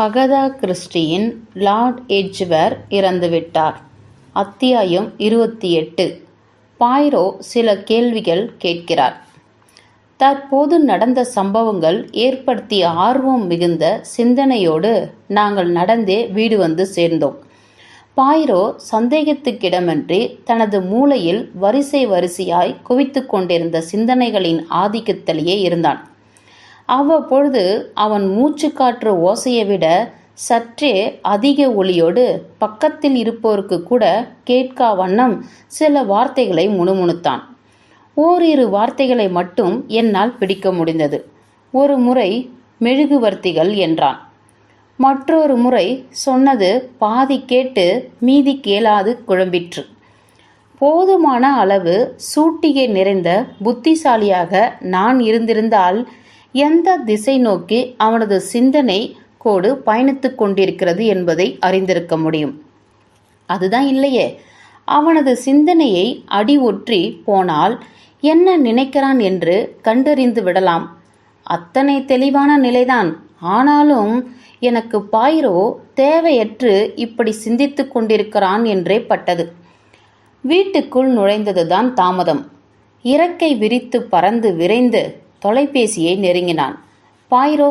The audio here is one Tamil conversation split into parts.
Agatha கிறிஸ்டியின் Lord எட்ஜ்வர் இறந்துவிட்டார். அத்தியாயம் இருபத்தி எட்டு பாய்ரோ சில கேள்விகள் கேட்கிறார். தற்போது நடந்த சம்பவங்கள் ஏற்படுத்திய ஆர்வம் மிகுந்த சிந்தனையோடு நாங்கள் நடந்தே வீடு வந்து சேர்ந்தோம். பாய்ரோ சந்தேகத்துக்கிடமின்றி தனது மூளையில் வரிசை வரிசையாய் குவித்து கொண்டிருந்த சிந்தனைகளின் ஆதிக்கத்திலேயே இருந்தான். அவ்வப்பொழுது அவன் மூச்சுக்காற்று ஓசையை விட சற்றே அதிக ஒளியோடு பக்கத்தில் இருப்போருக்கு கூட கேட்கா வண்ணம் சில வார்த்தைகளை முணுமுணுத்தான். ஓரிரு வார்த்தைகளை மட்டும் என்னால் பிடிக்க முடிந்தது. ஒரு முறை மெழுகுவர்த்திகள் என்றான். மற்றொரு முறை சொன்னது பாதி கேட்டு மீதி கேளாது குழம்பிற்று. போதுமான அளவு சூட்டிகை நிறைந்த புத்திசாலியாக நான் இருந்திருந்தால் எந்த திசை நோக்கி அவனது சிந்தனை கோடு பயணித்துக் கொண்டிருக்கிறது என்பதை அறிந்திருக்க முடியும். அதுதான் இல்லையே. அவனது சிந்தனையை அடி ஒற்றி போனால் என்ன நினைக்கிறான் என்று கண்டறிந்து விடலாம். அத்தனை தெளிவான நிலைதான். ஆனாலும் எனக்கு பாயிரோ தேவையற்று இப்படி சிந்தித்து கொண்டிருக்கிறான் என்றே பட்டது. வீட்டுக்குள் நுழைந்ததுதான் தாமதம். இறக்கை விரித்து பறந்து விரைந்து தொலைபேசியை நெருங்கினான். பாயிரோ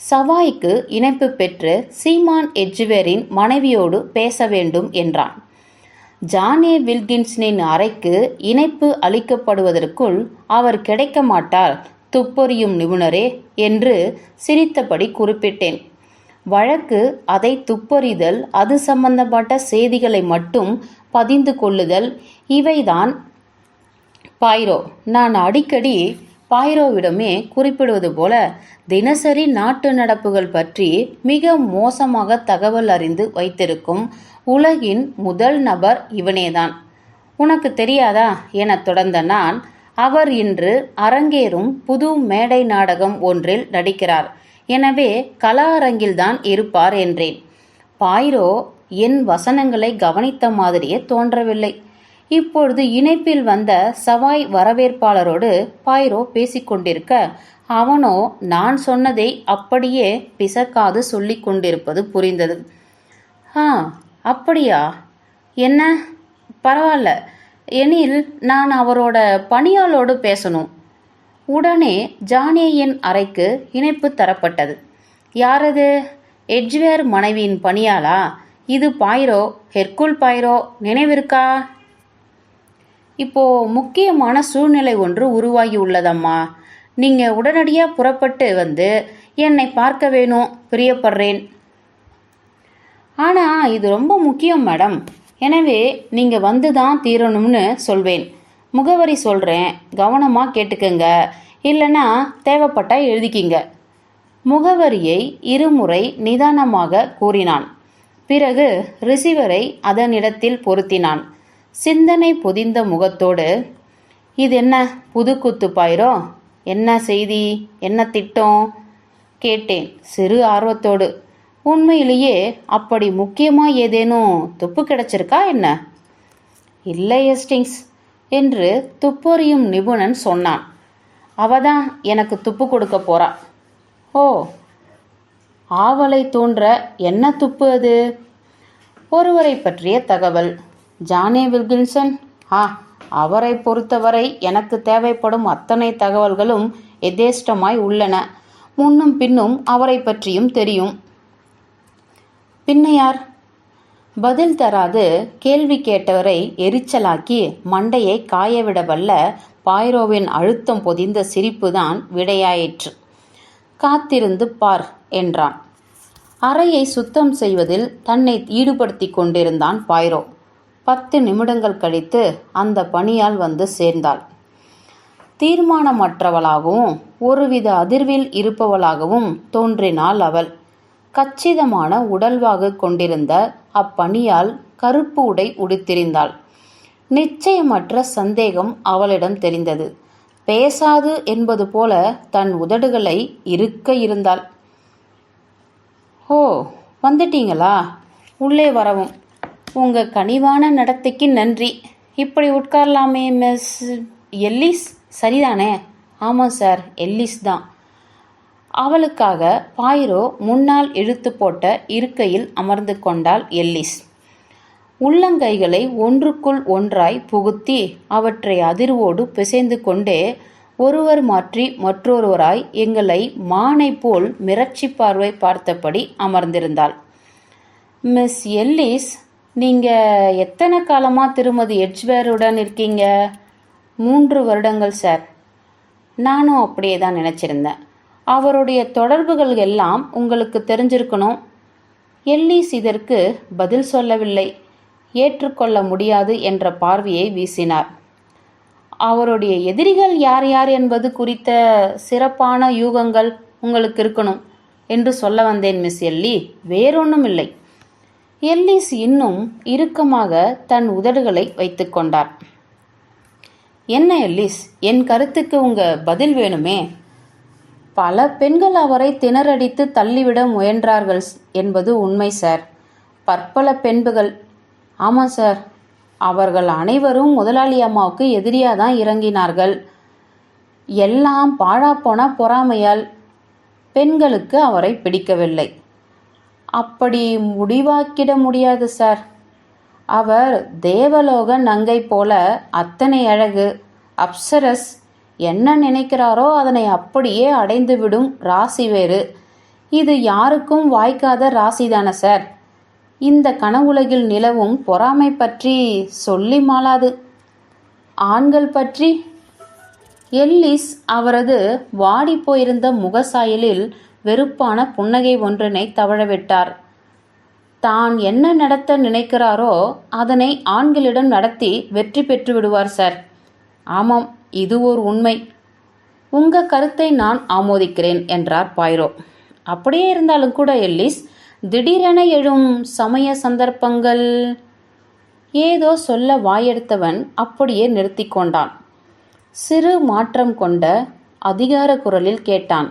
சவாய்க்கு இணைப்பு பெற்று சீமான் எட்ஜுவேரின் மனைவியோடு பேச வேண்டும் என்றான். ஜானே வில்கின்சனின் அறைக்கு இணைப்பு அளிக்கப்படுவதற்குள் அவர் கிடைக்க மாட்டார் துப்பொறியும் நிபுணரே என்று சிரித்தபடி குறிப்பிட்டேன். வழக்கு அதை துப்பறிதல் அது சம்பந்தப்பட்ட செய்திகளை மட்டும் பதிந்து கொள்ளுதல் இவைதான். பாயிரோ நான் அடிக்கடி பாய்ரோவிடமே குறிப்பிடுவது போல தினசரி நாட்டு நடப்புகள் பற்றி மிக மோசமாக தகவல் அறிந்து வைத்திருக்கும் உலகின் முதல் நபர் இவனேதான். உனக்கு தெரியாதா? என தொடர்ந்த நான் அவர் இன்று அரங்கேறும் புது மேடை நாடகம் ஒன்றில் நடிக்கிறார். எனவே கலா அரங்கில்தான் இருப்பார் என்றேன். பாய்ரோ என் வசனங்களை கவனித்த மாதிரியே தோன்றவில்லை. இப்பொழுது இணைப்பில் வந்த சவாய் வரவேற்பாளரோடு பாய்ரோ பேசிக்கொண்டிருக்க அவனோ நான் சொன்னதை அப்படியே பிசக்காது சொல்லி கொண்டிருப்பது புரிந்தது. ஆ அப்படியா? என்ன? பரவாயில்ல. எனில் நான் அவரோட பணியாளோடு பேசணும். உடனே ஜானேயின் அறைக்கு இணைப்பு தரப்பட்டது. யாரது? எட்ஜ்வேர் மனைவியின் பணியாளா? இது பாய்ரோ ஹெர்குல் பாய்ரோ நினைவிருக்கா? இப்போ முக்கியமான சூழ்நிலை ஒன்று உருவாகி உள்ளதம்மா. நீங்க உடனடியா புறப்பட்டு வந்து என்னை பார்க்க வேணும் பிரியப்படுறேன். ஆனா இது ரொம்ப முக்கியம் மேடம். எனவே நீங்க வந்து தான் தீரணும்னு சொல்வேன். முகவரி சொல்றேன். கவனமா கேட்டுக்கங்க. இல்லைன்னா தேவைப்பட்டா எழுதிக்கிங்க. முகவரியை இருமுறை நிதானமாக கூறினான். பிறகு ரிசீவரை அதனிடத்தில் பொருத்தினான். சிந்தனை பொதிந்த முகத்தோடு இது என்ன? புது குத்து பாயிரோ? என்ன செய்தி? என்ன திட்டம்? கேட்டேன் சிறு ஆர்வத்தோடு. உண்மையிலேயே அப்படி முக்கியமா ஏதேனும் துப்பு கிடைச்சிருக்கா என்ன? இல்லை எஸ்டிங்ஸ் என்று துப்பறியும் நிபுணன் சொன்னான். அவதான் எனக்கு துப்பு கொடுக்க போறா. ஓ ஆவலை தோன்ற என்ன துப்பு அது? ஒருவரை பற்றிய தகவல். ஜானே வில்கின்சன்? ஆ அவரை பொறுத்தவரை எனக்கு தேவைப்படும் அத்தனை தகவல்களும் எதேஷ்டமாய் உள்ளன. முன்னும் பின்னும் அவரை பற்றியும் தெரியும். பின்னையார் பதில் தராது கேள்வி கேட்டவரை எரிச்சலாக்கி மண்டையை காயவிட வல்ல பாய்ரோவின் அழுத்தம் பொதிந்த சிரிப்புதான் விடையாயிற்று. காத்திருந்து பார் என்றான். அறையை சுத்தம் செய்வதில் தன்னை ஈடுபடுத்தி கொண்டிருந்தான் பாய்ரோ. பத்து நிமிடங்கள் கழித்து அந்த பணியால் வந்து சேர்ந்தாள். தீர்மானமற்றவளாகவும் ஒருவித அதிர்வில் இருப்பவளாகவும் தோன்றினாள் அவள். கச்சிதமான உடல்வாகு கொண்டிருந்த அப்பணியால் கருப்பு உடை உடுத்திருந்தாள். நிச்சயமற்ற சந்தேகம் அவளிடம் தெரிந்தது. பேசாது என்பது போல தன் உதடுகளை இருக்க இருந்தாள். ஓ வந்துட்டீங்களா? உள்ளே வரவும். உங்க கனிவான நடத்தைக்கு நன்றி. இப்படி உட்காரலாமே மிஸ் எல்லிஸ்? சரிதானே? ஆமாம் சார் எல்லிஸ் தான். அவளுக்காக பாயிரோ முன்னால் இழுத்து போட்ட இருக்கையில் அமர்ந்து கொண்டாள் எல்லிஸ். உள்ளங்கைகளை ஒன்றுக்குள் ஒன்றாய் புகுத்தி அவற்றை அதிர்வோடு பிசைந்து கொண்டே ஒருவர் மாற்றி மற்றொருவராய் எங்களை மானை போல் மிரட்சி பார்வை பார்த்தபடி அமர்ந்திருந்தாள். மிஸ் எல்லிஸ் நீங்கள் எத்தனை காலமாக திருமதி எட்ஜ்வேருடன் இருக்கீங்க? மூன்று வருடங்கள் சார் நானும் அப்படியே தான் நினச்சிருந்தேன். அவருடைய தொடர்புகள் எல்லாம் உங்களுக்கு தெரிஞ்சிருக்கணும். எல்லிஸ் இதற்கு பதில் சொல்லவில்லை. ஏற்றுக்கொள்ள முடியாது என்ற பார்வையை வீசினார். அவருடைய எதிரிகள் யார் யார் என்பது குறித்த சிறப்பான யூகங்கள் உங்களுக்கு இருக்கணும் என்று சொல்ல வந்தேன் மிஸ் எல்லி. வேறொன்றும் இல்லை எல்லிஸ் இன்னும் இறுக்கமாக தன் உதடுகளை வைத்துக்கொண்டார் என்ன எல்லிஸ் என் கருத்துக்கு உங்க பதில் வேணுமே? பல பெண்கள் அவரை திணறடித்து தள்ளிவிட முயன்றார்கள் என்பது உண்மை சார் பற்பல பெண்புகள். ஆமாம் சார் அவர்கள் அனைவரும் முதலாளி அம்மாவுக்கு எதிரியாக தான் இறங்கினார்கள். எல்லாம் பாழாப்போன பொறாமையால் பெண்களுக்கு அவரை பிடிக்கவில்லை. அப்படி முடிவாக்கிட முடியாது சார். அவர் தேவலோக நங்கை போல அத்தனை அழகு அப்சரஸ் என்ன நினைக்கிறாரோ அதனை அப்படியே அடைந்துவிடும் ராசி வேறு. இது யாருக்கும் வாய்க்காத ராசி தானே சார். இந்த கனவுலகில் நிலவும் பொறாமை பற்றி சொல்லி மாளாது. ஆண்கள் பற்றி? எல்லிஸ் அவரது வாடி போயிருந்த முகசாயலில் வெறுப்பான புன்னகை ஒன்றினை தவழவிட்டார். தான் என்ன நடத்த நினைக்கிறாரோ அதனை ஆண்களிடம் நடத்தி வெற்றி பெற்று விடுவார் சார். ஆமாம் இது ஒரு உண்மை. உங்க கருத்தை நான் ஆமோதிக்கிறேன் என்றார் பாய்ரோ. அப்படியே இருந்தாலும் கூட எல்லிஸ் திடீரென எழும் சமய சந்தர்ப்பங்கள் ஏதோ சொல்ல வாயெடுத்தவன் அப்படியே நிறுத்தி கொண்டான். சிறு மாற்றம் கொண்ட அதிகார குரலில் கேட்டான்.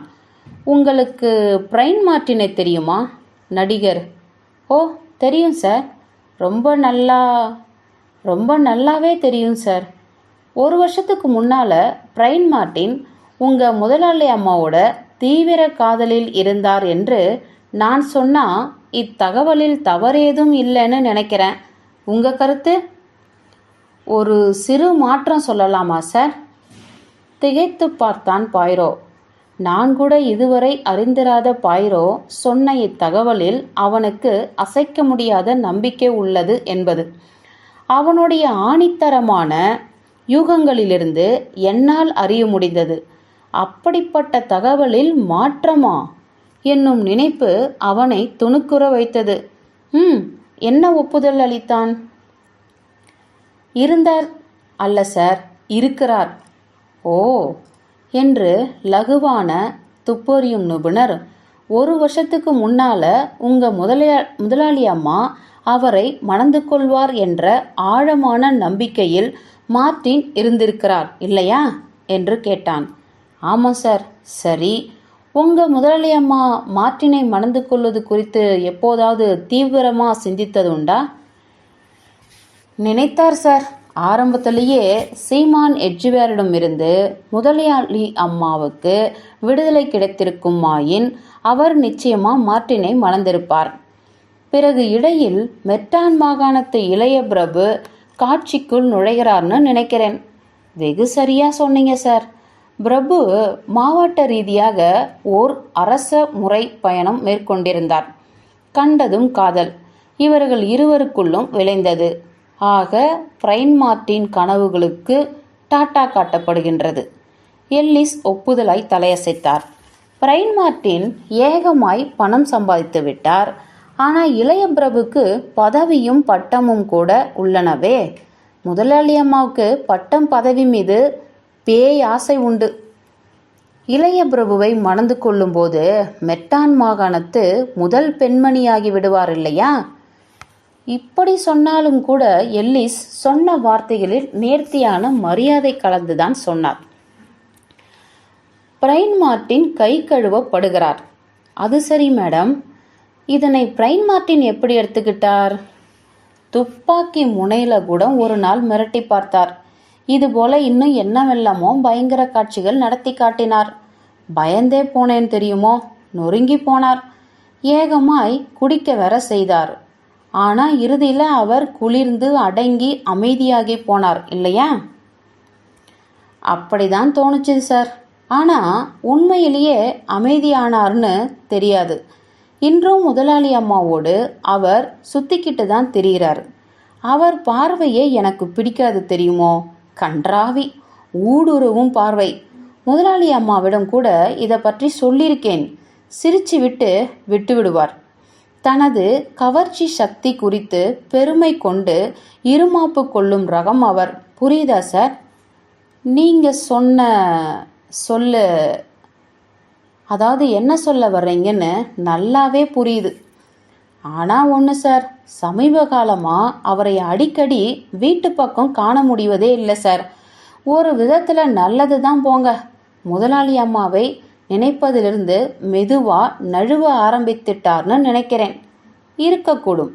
உங்களுக்கு பிரைன் மார்ட்டினை தெரியுமா? நடிகர். ஓ தெரியும் சார். ரொம்ப நல்லா ரொம்ப நல்லாவே தெரியும் சார். ஒரு வருஷத்துக்கு முன்னால் பிரைன் மார்ட்டின் உங்கள் முதலாளி அம்மாவோட தீவிர காதலில் இருந்தார் என்று நான் சொன்னால் இத்தகவலில் தவறேதும் இல்லைன்னு நினைக்கிறேன். உங்கள் கருத்து? ஒரு சிறு மாற்றம் சொல்லலாமா சார்? திகைத்து பார்த்தான் பாய்ரோ. நான் கூட இதுவரை அறிந்திராத பாய்ரோ சொன்ன இத்தகவலில் அவனுக்கு அசைக்க முடியாத நம்பிக்கை உள்ளது என்பது. அவனுடைய ஆணித்தரமான யூகங்களிலிருந்து என்னால் அறிய முடிந்தது. அப்படிப்பட்ட தகவலில் மாற்றமா? என்னும் நினைப்பு அவனை துணுக்குற வைத்தது. ம் என்ன ஒப்புதல் அளித்தான்? இருந்தார் அல்ல சார். இருக்கிறார். ஓ என்று லகுவான துப்பறியும் நிபுணர் ஒரு வருஷத்துக்கு முன்னால உங்க முதலியா முதலாளி அம்மா அவரை மணந்து கொள்வார் என்ற ஆழமான நம்பிக்கையில் மார்ட்டின் இருந்திருக்கிறார் இல்லையா? என்று கேட்டான். ஆமாம் சார். சரி. உங்க முதலாளி அம்மா மார்ட்டினை மணந்து கொள்வது குறித்து எப்போதாவது தீவிரமாக சிந்தித்தது உண்டா? நினைத்தார் சார். ஆரம்பத்திலேயே சீமான் எட்ஜுவேரிடமிருந்து முதலியாளி அம்மாவுக்கு விடுதலை கிடைத்திருக்குமாயின் அவர் நிச்சயமா மார்ட்டினை மணந்திருப்பார். பிறகு இடையில் மெட்டான் மாகாணத்து இளைய பிரபு காட்சிக்குள் நுழைகிறார்னு நினைக்கிறேன். வெகு சரியா சொன்னீங்க சார். பிரபு மாவட்ட ரீதியாக ஓர் அரச முறை பயணம் மேற்கொண்டிருந்தார். கண்டதும் காதல். இவர்கள் இருவருக்குள்ளும் விளைந்தது. ஆக பிரைன் மார்ட்டின் கனவுகளுக்கு டாட்டா காட்டப்படுகின்றது. எல்லிஸ் ஒப்புதலாய் தலையசைத்தார். பிரைன் மார்ட்டின் ஏகமாய் பணம் சம்பாதித்து விட்டார். ஆனால் இளைய பிரபுக்கு பதவியும் பட்டமும் கூட உள்ளனவே. முதலாளி அம்மாவுக்கு பட்டம் பதவி மீது பேய் ஆசை உண்டு. இளைய பிரபுவை மணந்து கொள்ளும்போது மெட்டான் மாகாணத்து முதல் பெண்மணியாகி விடுவார் இல்லையா? இப்படி சொன்னாலும் கூட எல்லிஸ் சொன்ன வார்த்தைகளில் நேர்த்தியான மரியாதை கலந்துதான் சொன்னார். பிரைன் மார்ட்டின் கை கழுவப்படுகிறார். அது சரி மேடம். இதனை பிரைன் மார்ட்டின் எப்படி எடுத்துக்கிட்டார்? துப்பாக்கி முனையில கூட ஒரு நாள் மிரட்டி பார்த்தார். இதுபோல இன்னும் என்னவெல்லாமோ பயங்கர காட்சிகள் நடத்தி காட்டினார். பயந்தே போனேன் தெரியுமோ? நொறுங்கி போனார். ஏகமாய் குடிக்க வர செய்தார். ஆனா இறுதியில் அவர் குளிர்ந்து அடங்கி அமைதியாகி போனார் இல்லையா? அப்படிதான் தோணுச்சு சார். ஆனா உண்மையிலேயே அமைதியானார்னு தெரியாது. இன்றும் முதலாளி அம்மாவோடு அவர் சுத்திக்கிட்டு தான் தெரிகிறார். அவர் பார்வையே எனக்கு பிடிக்காது தெரியுமோ? கன்றாவி ஊடுருவும் பார்வை. முதலாளி அம்மாவிடம் கூட இதை பற்றி சொல்லியிருக்கேன். சிரிச்சு விட்டு விட்டு விடுவார் தனது கவர்ச்சி சக்தி குறித்து பெருமை கொண்டு இருமாப்பு கொள்ளும் ரகம் அவர். புரியுதா சார்? நீங்கள் சொன்ன சொல்லு. அதாவது என்ன சொல்ல வர்றீங்கன்னு நல்லாவே புரியுது. ஆனால் ஒன்று சார். சமீப காலமாக அவரை அடிக்கடி வீட்டு பக்கம் காண முடிவதே இல்லை சார். ஒரு விதத்தில் நல்லது தான் போங்க. முதலாளி அம்மாவை நினைப்பதிலிருந்து மெதுவாக நழுவ ஆரம்பித்துட்டார்னு நினைக்கிறேன். இருக்கக்கூடும்.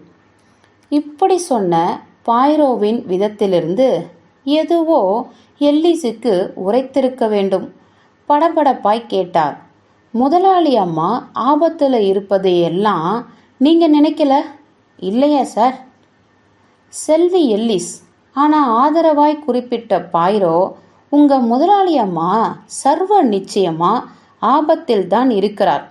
இப்படி சொன்ன பாய்ரோவின் விதத்திலிருந்து எதுவோ எல்லிஸுக்கு உரைத்திருக்க வேண்டும். படபடப்பாய் கேட்டார். முதலாளி அம்மா ஆபத்தில் இருப்பது எல்லாம் நீங்கள் நினைக்கல? இல்லையா சார்? செல்வி எல்லிஸ் ஆனால் ஆதரவாய் குறிப்பிட்ட பாய்ரோ உங்கள் முதலாளி அம்மா சர்வ நிச்சயமாக ஆபத்தில் தான் இருக்கிறார்.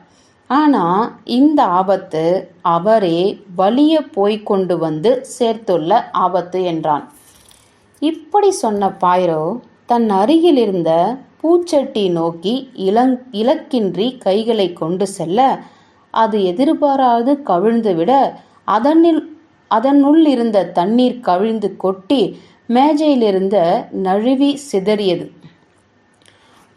ஆனால் இந்த ஆபத்து அவரே வலிய போய் கொண்டு வந்து சேர்த்துள்ள ஆபத்து என்றான். இப்படி சொன்ன பாய்ரோ தன் அருகில் இருந்த பூச்சட்டி நோக்கி இளங் இலக்கின்றி கைகளை கொண்டு செல்ல அது எதிர்பாராது கவிழ்ந்துவிட அதனில் அதனுள் இருந்த தண்ணீர் கவிழ்ந்து கொட்டி மேஜையிலிருந்த நழுவி சிதறியது.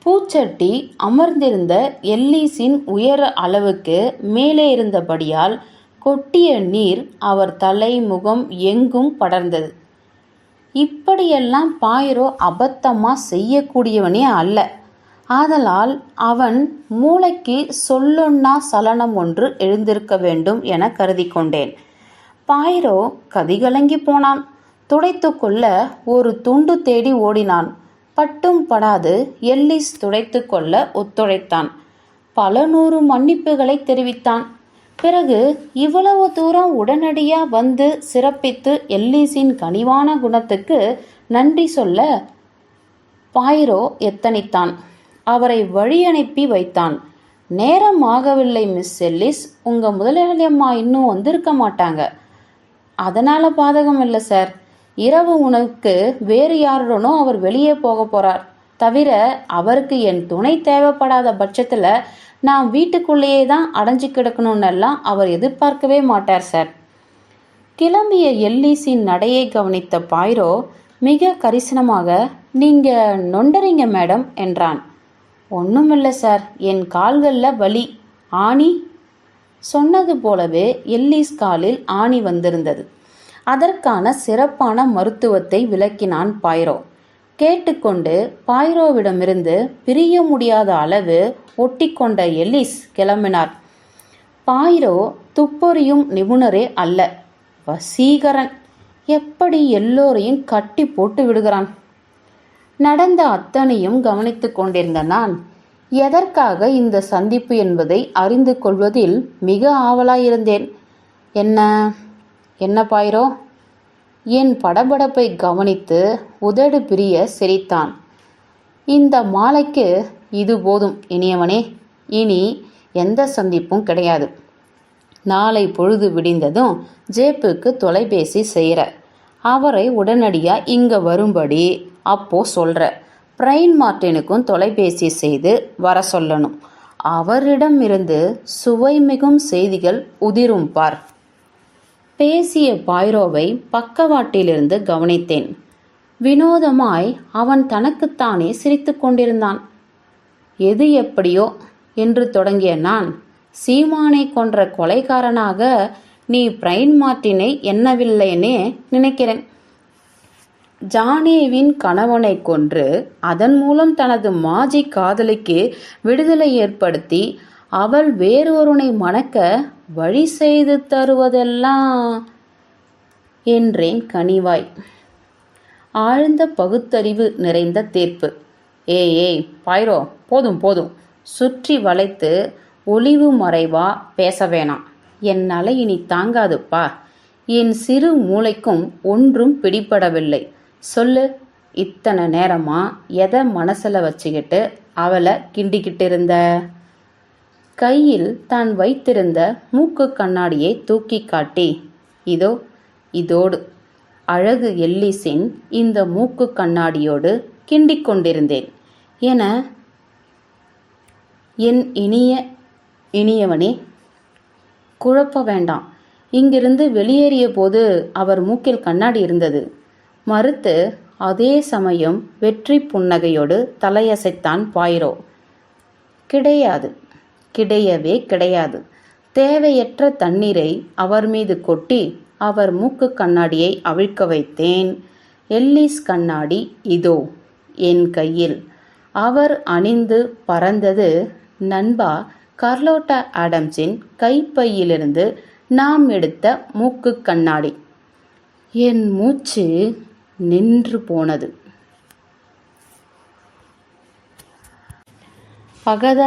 பூச்சட்டி அமர்ந்திருந்த எல்லீஸின் உயர அளவுக்கு மேலே இருந்தபடியால் கொட்டிய நீர் அவர் தலை முகம் எங்கும் படர்ந்தது. இப்படியெல்லாம் பாயிரோ அபத்தமா செய்யக்கூடியவனே அல்ல. ஆதலால் அவன் மூளைக்கு சொல்லொன்னா சலனம் ஒன்று எழுந்திருக்க வேண்டும் என கருதி கொண்டேன். பாயிரோ கதிகலங்கி போனான். துடைத்துக்கொள்ள ஒரு துண்டு தேடி ஓடினான். பட்டும் படாது எல்லிஸ் துடைத்து கொள்ள ஒத்துழைத்தான். பல நூறு மன்னிப்புகளை தெரிவித்தான். பிறகு இவ்வளவு தூரம் உடனடியா வந்து சிறப்பித்து எல்லீஸின் கனிவான குணத்துக்கு நன்றி சொல்ல பாயிரோ எத்தனித்தான். அவரை வழி அனுப்பி வைத்தான். நேரம் ஆகவில்லை மிஸ் எல்லிஸ். உங்கள் முதலாளி அம்மா இன்னும் வந்திருக்க மாட்டாங்க. அதனால் பாதகம் இல்லை சார். இரவு உனக்கு வேறு யாருடனும் அவர் வெளியே போக போறார். தவிர அவருக்கு என் துணை தேவைப்படாத பட்சத்தில் நான் வீட்டுக்குள்ளேயே தான் அடைஞ்சு கிடக்கணும்னெல்லாம் அவர் எதிர்பார்க்கவே மாட்டார் சார். கிளம்பிய எல்லீஸின் நடையை கவனித்த பாய்ரோ மிக கரிசனமாக நீங்க நொண்டறிங்க மேடம் என்றான். ஒன்றுமில்லை சார். என் கால்களில் வலி. ஆணி? சொன்னது போலவே எல்லீஸ் காலில் ஆணி வந்திருந்தது. அதற்கான சிறப்பான மருத்துவத்தை விளக்கினான் பாய்ரோ. கேட்டுக்கொண்டு பாய்ரோவிடமிருந்து பிரிய முடியாத அளவு ஒட்டிக்கொண்ட எல்லிஸ் கிளம்பினார். பாய்ரோ துப்பறியும் நிபுணரே அல்ல. வசீகரன். எப்படி எல்லோரையும் கட்டி போட்டு விடுகிறான்? நடந்த அத்தனையும் கவனித்து கொண்டிருந்த நான் எதற்காக இந்த சந்திப்பு என்பதை அறிந்து கொள்வதில் மிக ஆவலாயிருந்தேன். என்ன? என்ன பாயிரோ? என் படபடப்பை கவனித்து உதடு பிரிய சிரித்தான். இந்த மாலைக்கு இது போதும் இனியவனே இனி எந்த சந்திப்பும் கிடையாது. நாளை பொழுது விடிந்ததும் ஜேப்புக்கு தொலைபேசி செய்கிற அவரை உடனடியாக இங்கே வரும்படி அப்போ சொல்கிற பிரைன் மார்ட்டினுக்கும் தொலைபேசி செய்து வர சொல்லணும். அவரிடமிருந்து சுவைமிகும் செய்திகள் உதிரும் பார். பேசிய பாய்ரோவை பக்கவாட்டிலிருந்து கவனித்தேன். வினோதமாய் அவன் தனக்குத்தானே சிரித்து கொண்டிருந்தான். எது எப்படியோ? என்று தொடங்கிய நான் சீமானை கொன்ற கொலைகாரனாக நீ பிரைன் மார்ட்டினை எண்ணவில்லைன்னே நினைக்கிறேன். ஜானேவின் கணவனை கொன்று அதன் மூலம் தனது மாஜி காதலிக்கு விடுதலை ஏற்படுத்தி அவள் வேறொருனை மணக்க வழி செய்து தருவதெல்லாம் என்றேன் கனிவாய். ஆழ்ந்த பகுத்தறிவு நிறைந்த தீர்ப்பு. ஏ ஏய் பாயிரோ போதும் போதும். சுற்றி வளைத்து ஒளிவு மறைவா பேச வேணாம். என்னால் இனி தாங்காதுப்பா என் சிறு மூளைக்கும் ஒன்றும் பிடிபடவில்லை. சொல்லு. இத்தனை நேரமா எதை மனசில் வச்சுக்கிட்டு அவளை கிண்டிக்கிட்டு இருந்த? கையில் தான் வைத்திருந்த மூக்கு கண்ணாடியை தூக்கி காட்டி இதோ இதோடு. அழகு எல்லிசின் இந்த மூக்கு கண்ணாடியோடு கிண்டிக் கொண்டிருந்தேன். என என் இனிய இனியவனே குழப்ப வேண்டாம். இங்கிருந்து வெளியேறிய போது அவர் மூக்கில் கண்ணாடி இருந்தது. மறுத்து அதே சமயம் வெற்றி புன்னகையோடு தலையசைத்தான் பாயிரோ. கிடையாது. கிடையவே கிடையாது. தேவையற்ற தண்ணீரை அவர் மீது கொட்டி அவர் மூக்கு கண்ணாடியை அவிழ்க்க வைத்தேன். எல்லிஸ் கண்ணாடி இதோ என் கையில். அவர் அணிந்து பறந்தது நண்பா கார்லோட்டா ஆடம்ஸின் கைப்பையிலிருந்து நாம் எடுத்த மூக்கு கண்ணாடி. என் மூச்சு நின்று போனது. பகதா